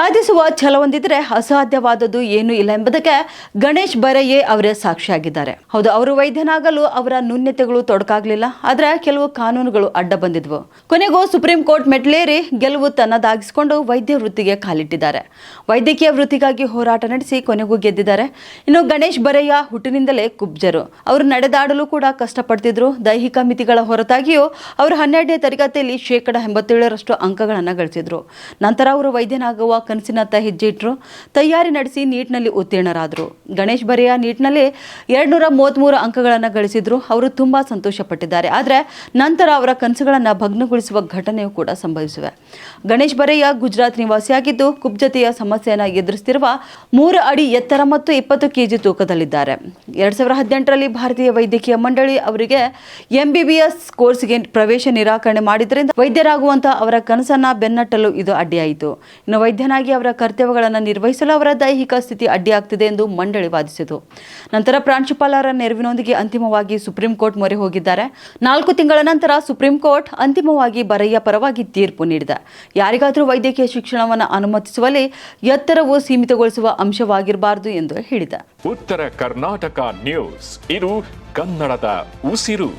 ಸಾಧಿಸುವ ಛಲವೊಂದಿದ್ರೆ ಅಸಾಧ್ಯವಾದದ್ದು ಏನೂ ಇಲ್ಲ ಎಂಬುದಕ್ಕೆ ಗಣೇಶ್ ಬರೆಯೇ ಅವರೇ ಸಾಕ್ಷಿಯಾಗಿದ್ದಾರೆ. ಹೌದು, ಅವರು ವೈದ್ಯನಾಗಲು ಅವರ ನ್ಯೂನ್ಯತೆಗಳು ತೊಡಕಾಗಲಿಲ್ಲ, ಆದರೆ ಕೆಲವು ಕಾನೂನುಗಳು ಅಡ್ಡ ಬಂದಿದ್ವು. ಕೊನೆಗೂ ಸುಪ್ರೀಂ ಕೋರ್ಟ್ ಮೆಟ್ಲೇರಿ ಗೆಲುವು ತನ್ನದಾಗಿಸಿಕೊಂಡು ವೈದ್ಯ ವೃತ್ತಿಗೆ ಕಾಲಿಟ್ಟಿದ್ದಾರೆ. ವೈದ್ಯಕೀಯ ವೃತ್ತಿಗಾಗಿ ಹೋರಾಟ ನಡೆಸಿ ಕೊನೆಗೂ ಗೆದ್ದಿದ್ದಾರೆ. ಇನ್ನು ಗಣೇಶ್ ಬರೆಯ ಹುಟ್ಟಿನಿಂದಲೇ ಕುಬ್ಜರು. ಅವರು ನಡೆದಾಡಲು ಕೂಡ ಕಷ್ಟಪಡ್ತಿದ್ರು. ದೈಹಿಕ ಮಿತಿಗಳ ಹೊರತಾಗಿಯೂ ಅವರು ಹನ್ನೆರಡನೇ ತರಗತಿಯಲ್ಲಿ ಶೇಕಡ ಎಂಬತ್ತೇಳರಷ್ಟು ಅಂಕಗಳನ್ನು ಗಳಿಸಿದ್ರು. ನಂತರ ಅವರು ವೈದ್ಯನಾಗುವ ಕನಸಿನತ್ತ ಹೆಜ್ಜೆ ಇಟ್ಟರು ತಯಾರಿ ನಡೆಸಿ ನೀಟ್ನಲ್ಲಿ ಉತ್ತೀರ್ಣರಾದರು. ಗಣೇಶ್ ಬರೆಯ ನೀಟ್ನಲ್ಲಿ ಎರಡ್ನೂರ ಮೂವತ್ತ್ಮೂರು ಅಂಕಗಳನ್ನು ಗಳಿಸಿದ್ರು. ಅವರು ತುಂಬಾ ಸಂತೋಷಪಟ್ಟಿದ್ದಾರೆ. ಆದರೆ ನಂತರ ಅವರ ಕನಸುಗಳನ್ನು ಭಗ್ನಗೊಳಿಸುವ ಘಟನೆಯೂ ಕೂಡ ಸಂಭವಿಸಿವೆ. ಗಣೇಶ್ ಬರೆಯ ಗುಜರಾತ್ ನಿವಾಸಿಯಾಗಿದ್ದು ಕುಬ್ಜತೆಯ ಸಮಸ್ಯೆಯನ್ನು ಎದುರಿಸುತ್ತಿರುವ ಮೂರು ಅಡಿ ಎತ್ತರ ಮತ್ತು ಇಪ್ಪತ್ತು ಕೆಜಿ ತೂಕದಲ್ಲಿದ್ದಾರೆ. ಎರಡ್ ಸಾವಿರದ ಹದಿನೆಂಟರಲ್ಲಿ ಭಾರತೀಯ ವೈದ್ಯಕೀಯ ಮಂಡಳಿ ಅವರಿಗೆ ಎಂಬಿಬಿಎಸ್ ಕೋರ್ಸ್ಗೆ ಪ್ರವೇಶ ನಿರಾಕರಣೆ ಮಾಡಿದ್ರಿಂದ ವೈದ್ಯರಾಗುವಂತಹ ಅವರ ಕನಸನ್ನ ಬೆನ್ನಟ್ಟಲು ಇದು ಅಡ್ಡಿಯಾಯಿತು. ಇನ್ನು ವೈದ್ಯನಾಗಿ ಅವರ ಕರ್ತವ್ಯಗಳನ್ನು ನಿರ್ವಹಿಸಲು ಅವರ ದೈಹಿಕ ಸ್ಥಿತಿ ಅಡ್ಡಿಯಾಗ್ತಿದೆ ಎಂದು ಮಂಡಳಿ ವಾದಿಸಿತು. ನಂತರ ಪ್ರಾಂಶುಪಾಲರ ನೆರವಿನೊಂದಿಗೆ ಅಂತಿಮವಾಗಿ ಸುಪ್ರೀಂ ಕೋರ್ಟ್ ಮೊರೆ ಹೋಗಿದ್ದಾರೆ. ನಾಲ್ಕು ತಿಂಗಳ ನಂತರ ಸುಪ್ರೀಂ ಕೋರ್ಟ್ ಅಂತಿಮವಾಗಿ ಬರಯ್ಯ ಪರವಾಗಿ ತೀರ್ಪು ನೀಡಿದೆ. ಯಾರಿಗಾದರೂ ವೈದ್ಯಕೀಯ ಶಿಕ್ಷಣವನ್ನು ಅನುಮತಿಸುವಲ್ಲಿ ಎತ್ತರವು ಸೀಮಿತಗೊಳಿಸುವ ಅಂಶವಾಗಿರಬಾರದು ಎಂದು ಹೇಳಿದೆ. ಉತ್ತರ ಕರ್ನಾಟಕ ನ್ಯೂಸ್. ಇದು ಕನ್ನಡದ ಉಸಿರು.